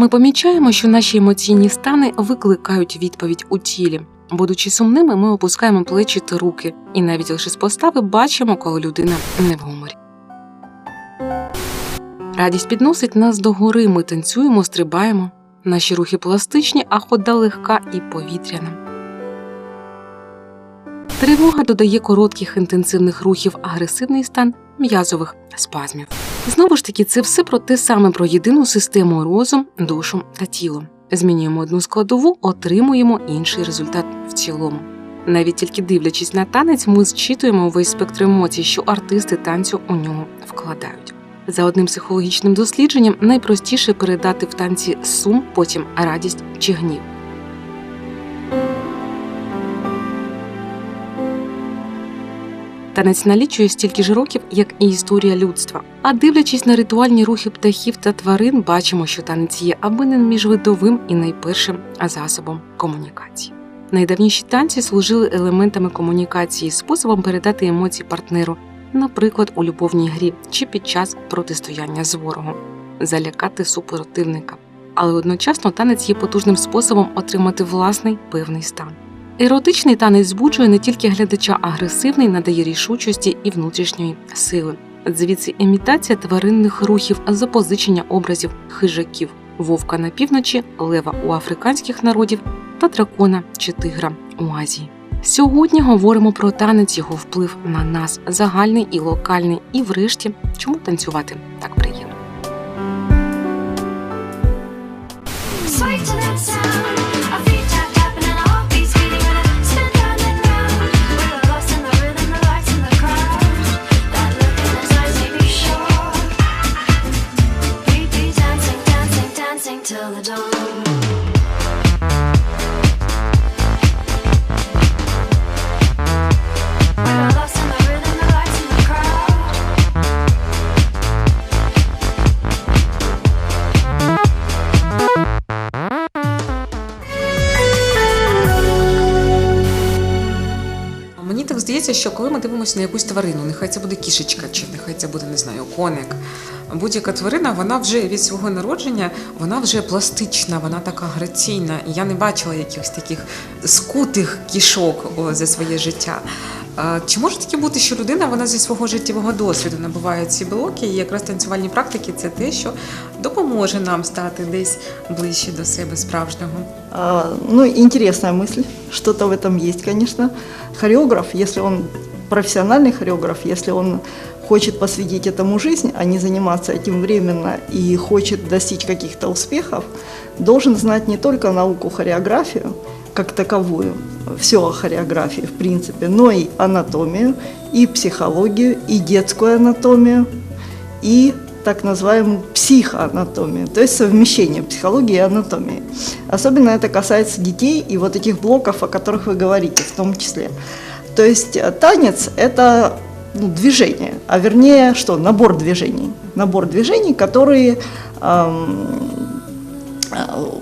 Ми помічаємо, що наші емоційні стани викликають відповідь у тілі. Будучи сумними, ми опускаємо плечі та руки, і навіть лише з постави бачимо, коли людина не в гуморі. Радість підносить нас до гори, ми танцюємо, стрибаємо. Наші рухи пластичні, а хода легка і повітряна. Тривога додає коротких інтенсивних рухів, агресивний стан м'язових спазмів. Знову ж таки, це все про те саме про єдину систему розум, душу та тіло. Змінюємо одну складову, отримуємо інший результат в цілому. Навіть тільки дивлячись на танець, ми зчитуємо весь спектр емоцій, що артисти танцю у нього вкладають. За одним психологічним дослідженням найпростіше передати в танці сум, потім радість чи гнів. Танець налічує стільки ж років, як і історія людства. А дивлячись на ритуальні рухи птахів та тварин, бачимо, що танець є аби не міжвидовим і найпершим засобом комунікації. Найдавніші танці служили елементами комунікації, способом передати емоції партнеру, наприклад, у любовній грі чи під час протистояння з ворогом, залякати супротивника. Але одночасно танець є потужним способом отримати власний певний стан. Еротичний танець збуджує не тільки глядача, агресивний надає рішучості і внутрішньої сили. Звідси імітація тваринних рухів, запозичення образів хижаків, вовка на півночі, лева у африканських народів та дракона чи тигра у Азії. Сьогодні говоримо про танець, його вплив на нас, загальний і локальний, і врешті, чому танцювати так приємно. Мені так здається, що коли ми дивимося на якусь тварину, нехай це буде кішечка, чи нехай це буде, не знаю, коник Будь-яка тварина, вона вже від свого народження, вона вже пластична, вона така граційна. І я не бачила якихось таких скутих кішок о, за своє життя. А, Чи може таке бути, що людина вона зі свого життєвого досвіду набуває ці блоки, і якраз танцювальні практики це те, що допоможе нам стати десь ближче до себе справжнього. А, Ну, интересная мысль, что-то в этом есть, конечно. Хореограф, если он профессиональный хореограф, если он хочет посвятить этому жизнь, а не заниматься этим временно и хочет достичь каких-то успехов, должен знать не только науку хореографию, как таковую, все о хореографии в принципе, но и анатомию, и психологию, и детскую анатомию, и так называемую психоанатомию, то есть совмещение психологии и анатомии. Особенно это касается детей и вот этих блоков, о которых вы говорите в том числе. То есть э, танец – это ну, движение, а вернее что, набор движений. Набор движений, которые эм,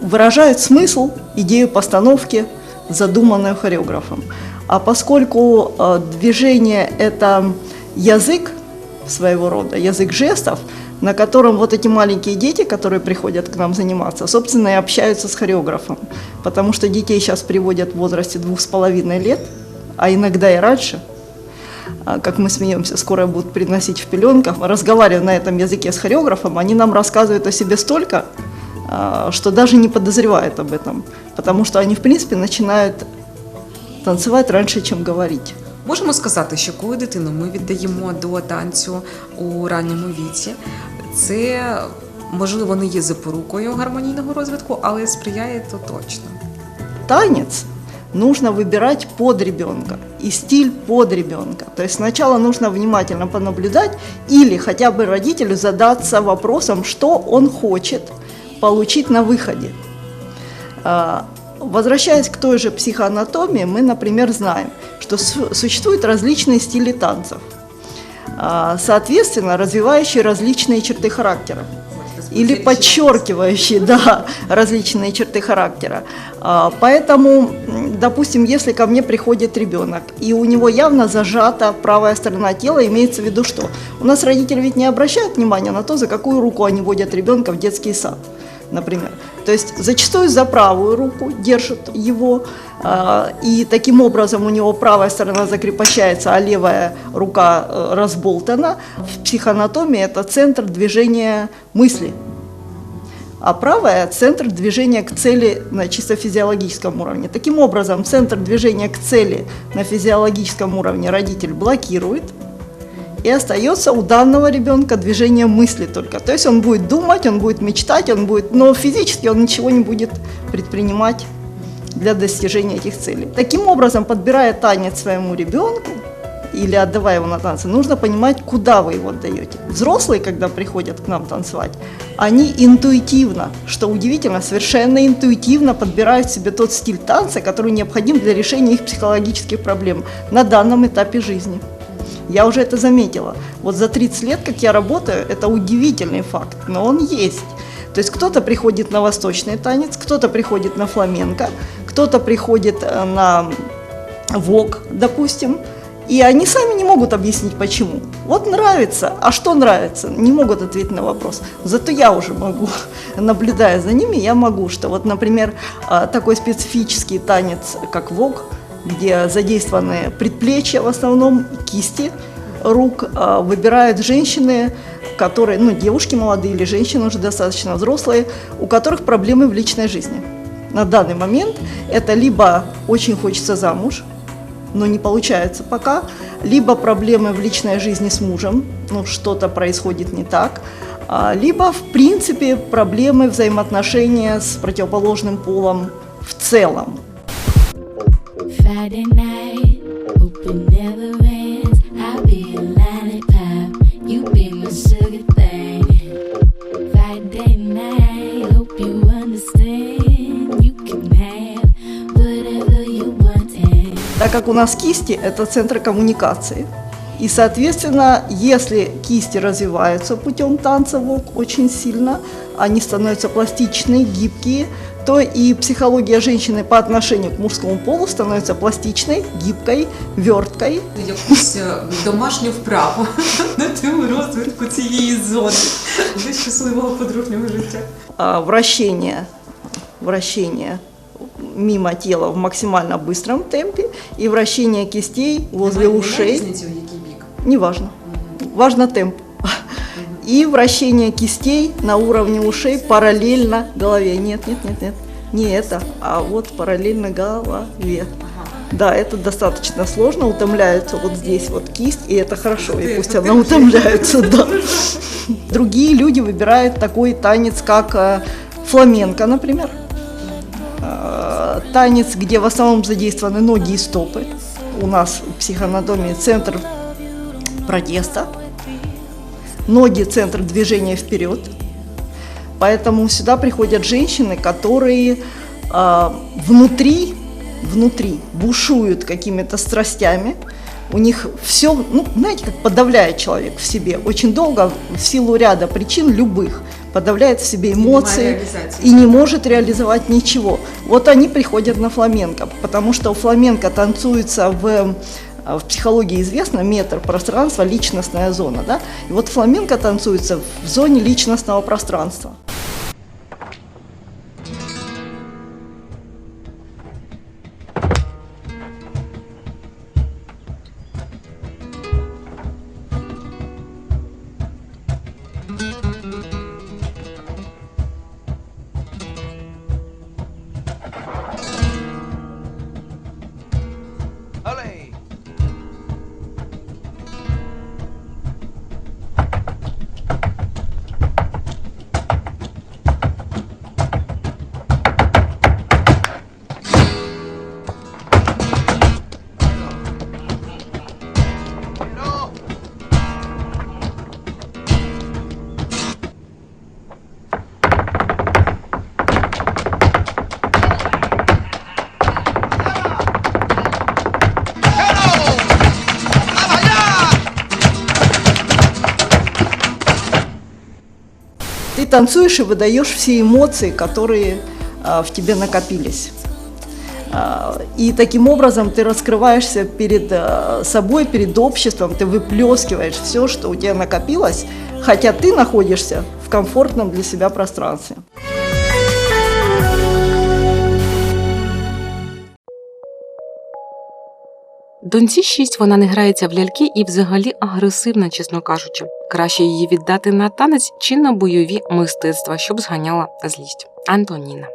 выражают смысл, идею постановки, задуманную хореографом. А поскольку э, движение – это язык своего рода, язык жестов, на котором вот эти маленькие дети, которые приходят к нам заниматься, собственно, и общаются с хореографом. Потому что детей сейчас приводят в возрасте двух с половиной лет, а иногда и раньше, как мы смеемся, скоро будут приносить в пеленках. Разговаривая на этом языке с хореографом, они нам рассказывают о себе столько, а, что даже не подозревают об этом. Потому что они, в принципе, начинают танцевать раньше, чем говорить. Можемо сказати, що коли дитину ми віддаємо до танцю у ранньому віці, це можливо не є запорукою гармонійного розвитку, але сприяє то точно. танец нужно выбирать под ребенка и стиль под ребенка. То есть сначала нужно внимательно понаблюдать или хотя бы родителю задаться вопросом, что он хочет получить на выходе. А, Возвращаясь к той же психоанатомии, мы, например, знаем, что су- существуют различные стили танцев, а, соответственно, развивающие различные черты характера или подчеркивающие да, различные черты характера. А, Поэтому, допустим, если ко мне приходит ребенок, и у него явно зажата правая сторона тела, имеется в виду что? У нас родители ведь не обращают внимания на то, за какую руку они водят ребенка в детский сад, например. То есть зачастую за правую руку держат его, а, и таким образом у него правая сторона закрепощается, а левая рука э, разболтана. В психоанатомии это центр движения мысли, а правая – центр движения к цели на чисто физиологическом уровне. Таким образом, центр движения к цели на физиологическом уровне родитель блокирует, и остается у данного ребенка движение мысли только. То есть он будет думать, он будет мечтать, он будет, но физически он ничего не будет предпринимать для достижения этих целей. Таким образом, подбирая танец своему ребенку или отдавая его на танцы, нужно понимать, куда вы его отдаете. Взрослые, когда приходят к нам танцевать, они интуитивно, что удивительно, совершенно интуитивно подбирают себе тот стиль танца, который необходим для решения их психологических проблем на данном этапе жизни. Я уже это заметила. Вот за 30 лет, как я работаю, это удивительный факт, но он есть. То есть кто-то приходит на восточный танец, кто-то приходит на фламенко, кто-то приходит э, на вок, допустим, и они сами не могут объяснить, почему. Вот нравится, а что нравится, не могут ответить на вопрос. Зато я уже могу, наблюдая за ними, я могу, что вот, например, а, такой специфический танец, как вок, где задействованы предплечья в основном, кисти рук, а, выбирают женщины, которые, ну, девушки молодые или женщины уже достаточно взрослые, у которых проблемы в личной жизни. На данный момент это либо очень хочется замуж, но не получается пока, либо проблемы в личной жизни с мужем, ну что-то происходит не так, а, либо в принципе проблемы взаимоотношения с противоположным полом в целом. Так как у нас кисти – это центр коммуникации. И, соответственно, если кисти развиваются путем танца вок очень сильно, они становятся пластичные, гибкие, то и психология женщины по отношению к мужскому полу становится пластичной, гибкой, верткой. Якусь е, домашню вправу на тему розвитку цієї зони для щасливого подружнього життя. А, вращение, вращение мимо тела в максимально быстром темпе и вращение кистей возле ушей. різниці, у який бік. Неважно. Важно темп. И вращение кистей на уровне ушей параллельно голове. Нет, нет, нет, нет. Не это, а вот параллельно голове. Да, это достаточно сложно, утомляется вот здесь вот кисть, и это хорошо, и пусть она утомляется, да. Другие люди выбирают такой танец, как э, фламенко, например. Э, Танец, где в основном задействованы ноги и стопы. У нас в психоанатомии центр протеста. Ноги – центр движения вперед. Поэтому сюда приходят женщины, которые а, внутри, внутри бушуют какими-то страстями. У них все, ну, знаете, как подавляет человек в себе. Очень долго, в силу ряда причин любых, подавляет в себе эмоции и не может реализовать ничего. Вот они приходят на фламенко, потому что у фламенко танцуется в э, в психологии известно метр пространства, личностная зона, да? И вот фламенко танцуется в зоне личностного пространства. Танцуешь и выдаешь все эмоции, которые а, в тебе накопились. А, И таким образом ты раскрываешься перед а, собой, перед обществом, ты выплескиваешь все, что у тебя накопилось, хотя ты находишься в комфортном для себя пространстве. Доньці 6 вона не грається в ляльки і взагалі агресивна, чесно кажучи. Краще її віддати на танець чи на бойові мистецтва, щоб зганяла злість. Антоніна.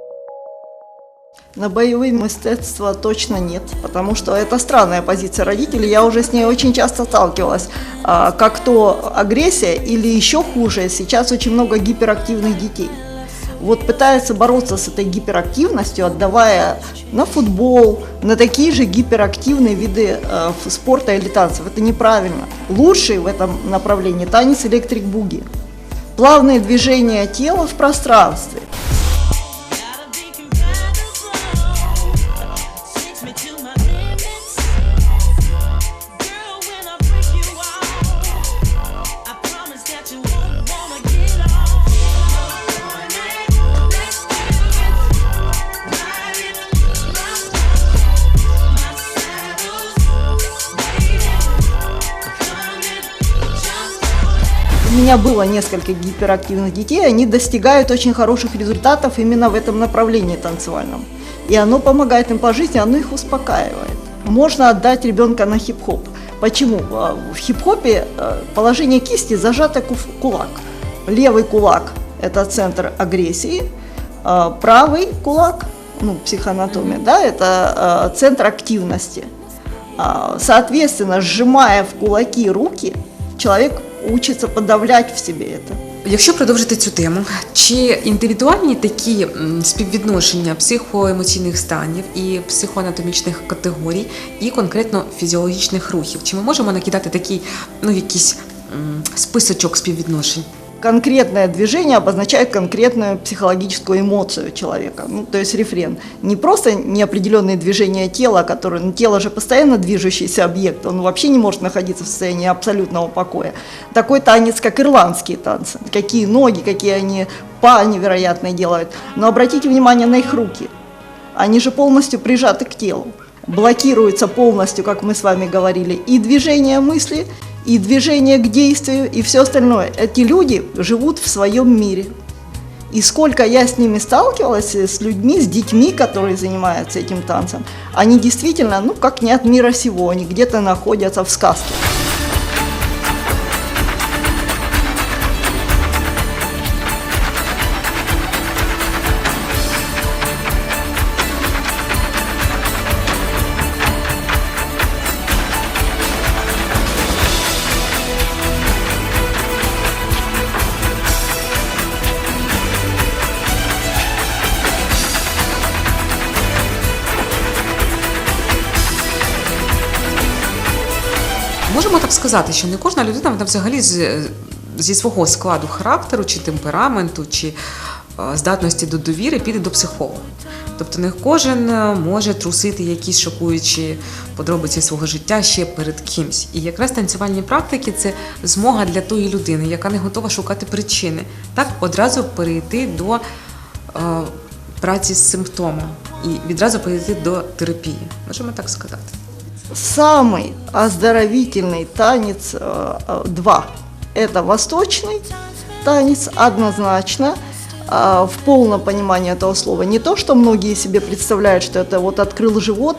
На боевые мистецтва точно нет, потому что это странная позиция родителей. Я уже с ней очень часто сталкивалась. А, Как то агрессия или еще хуже, сейчас очень много гиперактивных детей. Вот пытаются бороться с этой гиперактивностью, отдавая на футбол, на такие же гиперактивные виды э, спорта или танцев. Это неправильно. Лучший в этом направлении танец электрик буги. Плавные движения тела в пространстве. Меня было несколько гиперактивных детей, они достигают очень хороших результатов именно в этом направлении танцевальном. И оно помогает им по жизни, оно их успокаивает. Можно отдать ребенка на хип-хоп. Почему? А, В хип-хопе э, положение кисти зажато кулак. Левый кулак – это центр агрессии, а правый кулак, ну, психоанатомия, да, это центр активности. А, Соответственно, сжимая в кулаки руки, человек учится подавлять в себе это. Якщо продовжити цю тему, чи індивідуальні такі співвідношення психоемоційних станів і психоанатомічних категорій, і конкретно фізіологічних рухів? Чи ми можемо накидати такий ну якийсь списочок співвідношень? Конкретное движение обозначает конкретную психологическую эмоцию человека, ну, то есть рефрен. Не просто неопределенные движения тела, которые, ну, тело же постоянно движущийся объект, он вообще не может находиться в состоянии абсолютного покоя. Такой танец, как ирландские танцы, какие ноги, какие они па невероятные делают. Но обратите внимание на их руки, они же полностью прижаты к телу. Блокируется полностью, как мы с вами говорили, и движение мысли, и движение к действию, и все остальное. Эти люди живут в своем мире. И сколько я с ними сталкивалась, э, с людьми, с детьми, которые занимаются этим танцем, они действительно, ну, как не от мира сего, они где-то находятся в сказке. Сказати, що не кожна людина вона взагалі зі свого складу характеру чи темпераменту, чи е, здатності до довіри піде до психолога. Тобто не кожен е, може трусити якісь шокуючі подробиці свого життя ще перед кимсь. І якраз танцювальні практики це змога для тої людини, яка не готова шукати причини, так одразу перейти до е, праці з симптомом і відразу перейти до терапії. Можемо так сказати. Самый оздоровительный танец э, э, два. Это восточный танец однозначно, а, в полном понимании этого слова. Не то, что многие себе представляют, что это вот открыл живот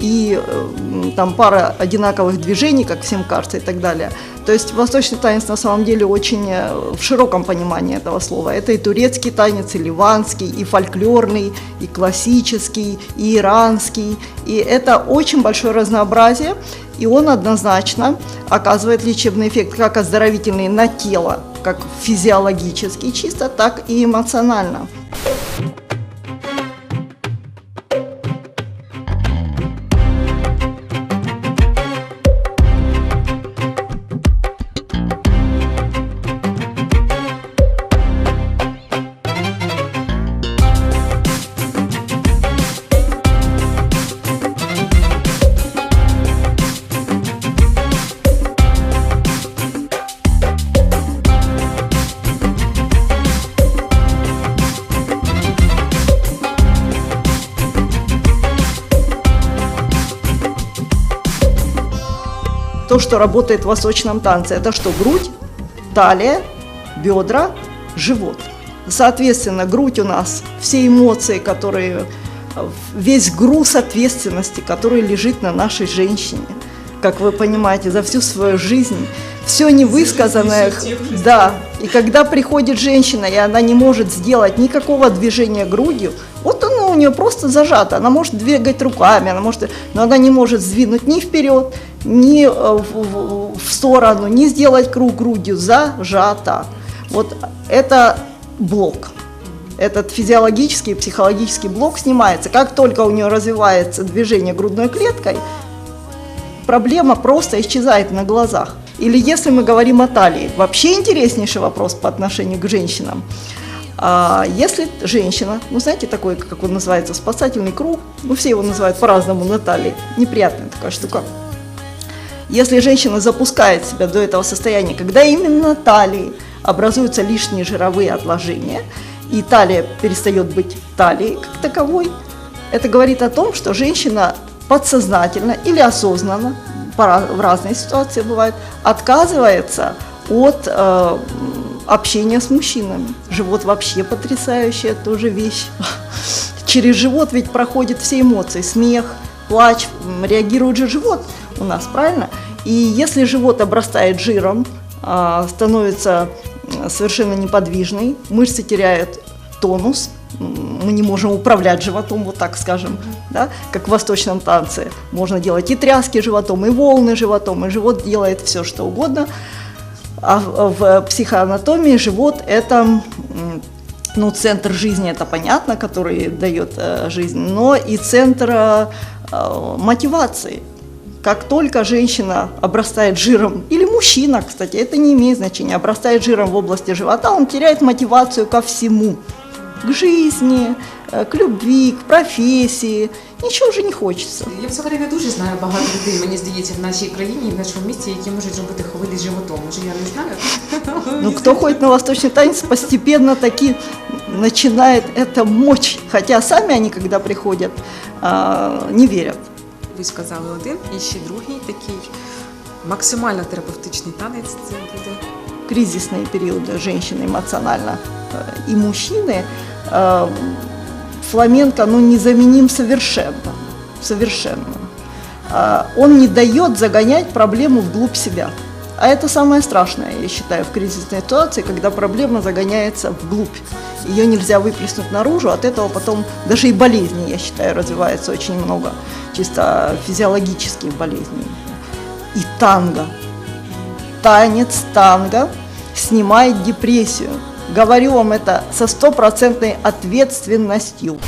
и э, там пара одинаковых движений, как всем кажется и так далее. То есть восточный танец на самом деле очень э, в широком понимании этого слова. Это и турецкий танец, и ливанский, и фольклорный, и классический, и иранский. И это очень большое разнообразие, и он однозначно оказывает лечебный эффект, как оздоровительный на тело, как физиологически чисто, так и эмоционально. Что работает в восточном танце, это что? Грудь, талия, бедра, живот. Соответственно, грудь у нас, все эмоции, которые, весь груз ответственности, который лежит на нашей женщине, как вы понимаете, за всю свою жизнь, все невысказанное, да, и когда приходит женщина, и она не может сделать никакого движения грудью, вот оно у нее просто зажато, она может двигать руками, она может, но она не может сдвинуть ни вперед, ни э, в, сторону, ни сделать круг грудью, зажата. Вот это блок. Этот физиологический психологический блок снимается. Как только у нее развивается движение грудной клеткой, проблема просто исчезает на глазах. Или если мы говорим о талии, вообще интереснейший вопрос по отношению к женщинам. А если женщина, ну знаете, такой, как он называется, спасательный круг, ну все его называют по-разному на талии, неприятная такая штука. Если женщина запускает себя до этого состояния, когда именно талии образуются лишние жировые отложения, и талия перестает быть талией как таковой, это говорит о том, что женщина подсознательно или осознанно, в разные ситуации бывает, отказывается от э, общения с мужчинами. Живот вообще потрясающая тоже вещь. Через живот ведь проходят все эмоции, смех, плач, реагирует же живот у нас, правильно? И если живот обрастает жиром, а, становится совершенно неподвижный, мышцы теряют тонус, мы не можем управлять животом, вот так скажем, да, как в восточном танце. Можно делать и тряски животом, и волны животом, и живот делает все, что угодно. А в, в психоанатомии живот – это ну, центр жизни, это понятно, который дает э, жизнь, но и центр э, э, мотивации. Как только женщина обрастает жиром, или мужчина, кстати, это не имеет значения, обрастает жиром в области живота, он теряет мотивацию ко всему. К жизни, э, к любви, к профессии. Ничего уже не хочется. Я взагалі не дуже знаю багато людей, мені здається, в нашій країні, в нашому місті, які можуть робити хвилі з животом. Може, я не знаю. Ну, кто ходит на восточный танец, постепенно таки начинает это мочь. Хотя сами они, когда приходят, а, не верят. Ви сказали один, і ще другий такий максимально терапевтичний танець. Це буде кризисные периоды женщины эмоционально э, и мужчины, э, фламенко ну, незаменим совершенно. Совершенно. А, Он не дает загонять проблему вглубь себя. А это самое страшное, я считаю, в кризисной ситуации, когда проблема загоняется вглубь. Ее нельзя выплеснуть наружу, от этого потом даже и болезни, я считаю, развивается очень много, чисто физиологических болезней. И танго танец танго снимает депрессию. Говорю вам это со стопроцентной ответственностью.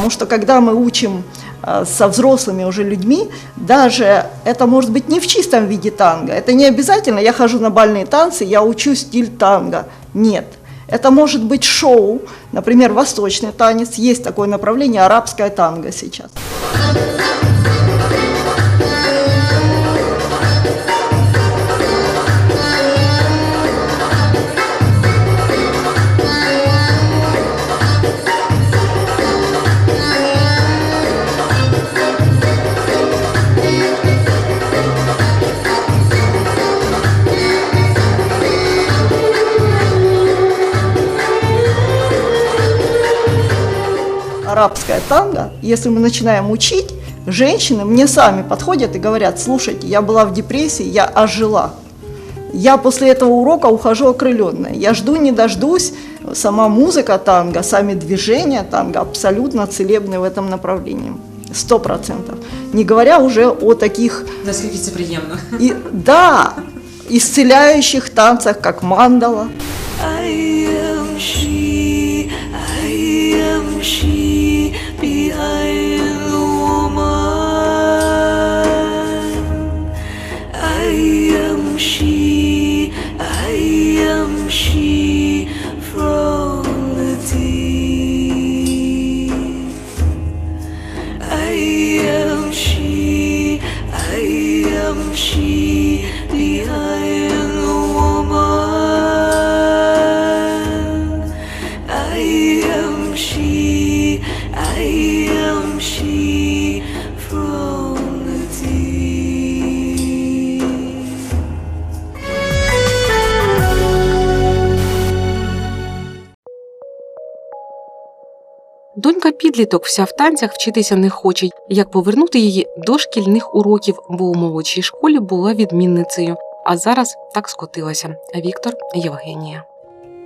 Потому что когда мы учим э, со взрослыми уже людьми, даже это может быть не в чистом виде танго. Это не обязательно, я хожу на бальные танцы, я учу стиль танго. Нет. Это может быть шоу, например, восточный танец, есть такое направление арабское танго сейчас. Арабское танго, если мы начинаем учить, женщины мне сами подходят и говорят, слушайте, я была в депрессии, я ожила. Я после этого урока ухожу окрыленная. Я жду, не дождусь. Сама музыка танго, сами движения танго абсолютно целебны в этом направлении. Сто процентов. Не говоря уже о таких, наскільки це приємно. и, да, исцеляющих танцах, как мандала. I am she, підліток вся в танцях вчитися не хоче. Як повернути її до шкільних уроків, бо у молодшій школі була відмінницею. А зараз так скотилася. Віктор Євгенія.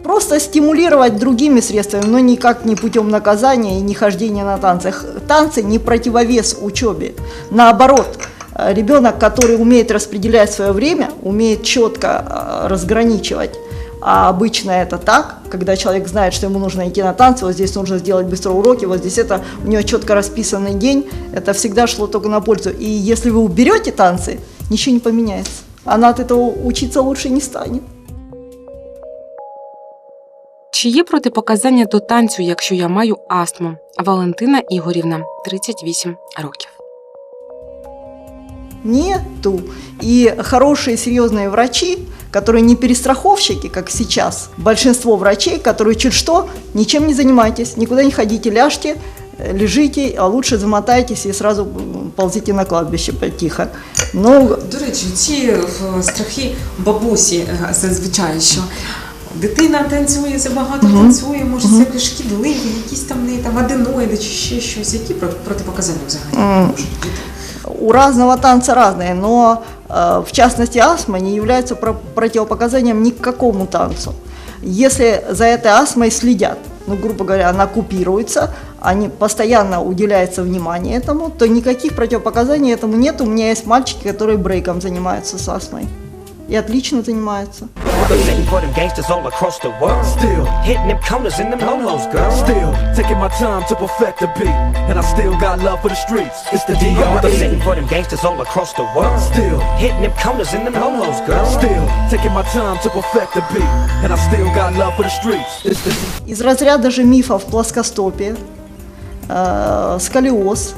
Просто стимулировать другими средствами, но никак не путем наказания и не хождения на танцах. Танцы не противовес учебе. Наоборот, э, ребенок, который умеет распределять свое время, умеет четко э, разграничивать. А обычно это так, когда человек знает, что ему нужно идти на танцы, вот здесь нужно сделать быстро уроки, вот здесь это, у него четко расписанный день, это всегда шло только на пользу. И если вы уберете танцы, ничего не поменяется. Она от этого учиться лучше не станет. Чи є протипоказання до танцю, якщо я маю астму? Валентина Ігорівна, 38 років. Нету. И хорошие серьезные врачи, которые не перестраховщики, как сейчас, большинство врачей, которые чуть что, ничем не занимайтесь, никуда не ходите, ляжьте, э, лежите, а лучше замотайтесь и сразу м, ползите на кладбище тихо. Ну, До речі, ці е, страхи бабусі е, зазвичай, що дитина танцює, забагато танцює, може це якісь шкідливі, якісь там в неї там аденоїди чи ще щось. Які про- протипоказання взагалі можуть бути? у разного танца разные, но э, в частности астма не является про- противопоказанием ни к какому танцу. Если за этой астмой следят, ну, грубо говоря, она купируется, они постоянно уделяется внимание этому, то никаких противопоказаний этому нет. У меня есть мальчики, которые брейком занимаются с астмой. И отлично занимаются. Representing for them gangsters all across the world. Still, Hitting them counters in them lolos, girl. still taking my time to perfect the beat, and I still got love for the streets. It's the I'm representing D.R.E. for them gangsters all across the world. Still, Hitting them counters in them lolos, girl. still taking my time to perfect the beat, and I still got love for the streets. It's the Из разряда же мифов плоскостопие, э, сколиоз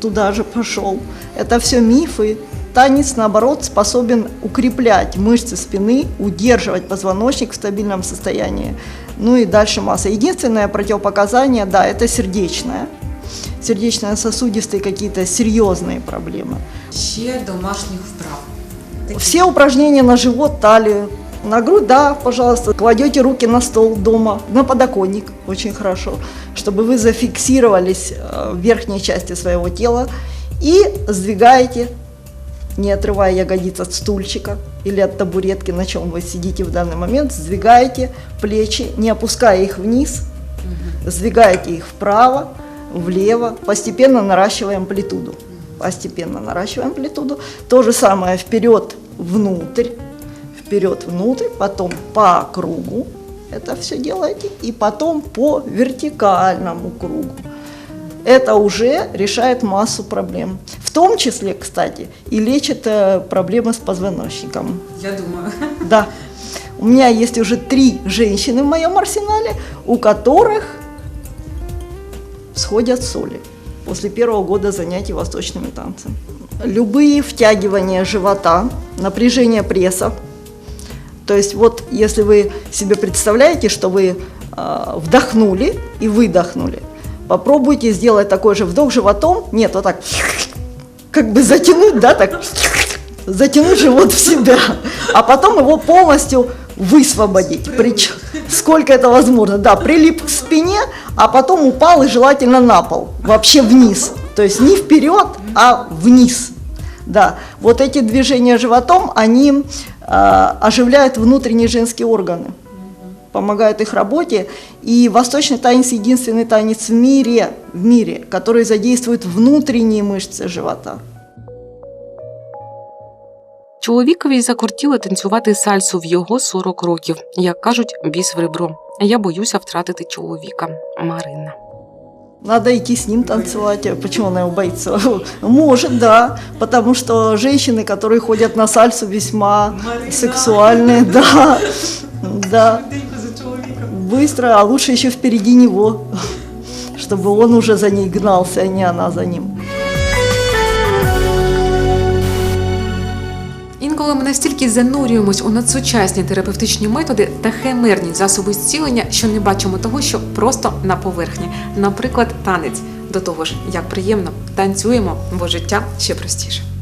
туда же пошел. Это все мифы. Танец, наоборот, способен укреплять мышцы спины, удерживать позвоночник в стабильном состоянии. Ну и дальше масса. Единственное противопоказание, да, это сердечное. Сердечно-сосудистые какие-то серьезные проблемы. Ще домашніх вправ. Все упражнения на живот, талию, на грудь, да, пожалуйста. Кладете руки на стол дома, на подоконник, очень хорошо, чтобы вы зафиксировались э, в верхней части своего тела и сдвигаете, не отрывая ягодиц от стульчика или от табуретки, на чем вы сидите в данный момент, сдвигаете плечи, не опуская их вниз, сдвигаете их вправо, влево, постепенно наращивая амплитуду. Постепенно наращиваем амплитуду. То же самое вперед, внутрь, вперед, внутрь, потом по кругу это все делаете, и потом по вертикальному кругу. Это уже решает массу проблем. В том числе, кстати, и лечит э, проблемы с позвоночником. Я думаю. Да. У меня есть уже три женщины в моем арсенале, у которых сходят соли после первого года занятий восточными танцами. Любые втягивания живота, напряжение пресса. То есть вот если вы себе представляете, что вы э, вдохнули и выдохнули, попробуйте сделать такой же вдох животом. Нет, вот так, как бы затянуть, да, так, затянуть живот в себя, а потом его полностью высвободить. Причем, сколько это возможно, да, прилип к спине, а потом упал и желательно на пол, вообще вниз. То есть не вперед, а вниз. Да, вот эти движения животом, они а, оживляют внутренние женские органы, помогают их работе. И восточный танец единственный танец в мире, в мире, который задействует внутренние мышцы живота. Чоловікові закортіло танцювати сальсу в його 40 років. Як кажуть, біс в ребро. Я боюся втратити чоловіка. Марина. Надо идти с ним танцевать. А Почему она его боится? Может, да. Потому что женщины, которые ходят на сальсу, весьма сексуальные, да. Да. Быстро, а лучше еще впереди него. Чтобы он уже за ней гнался, а не она за ним. Інколи ми настільки занурюємось у надсучасні терапевтичні методи та химерні засоби зцілення, що не бачимо того, що просто на поверхні. Наприклад, танець. До того ж, як приємно танцюємо, бо життя ще простіше.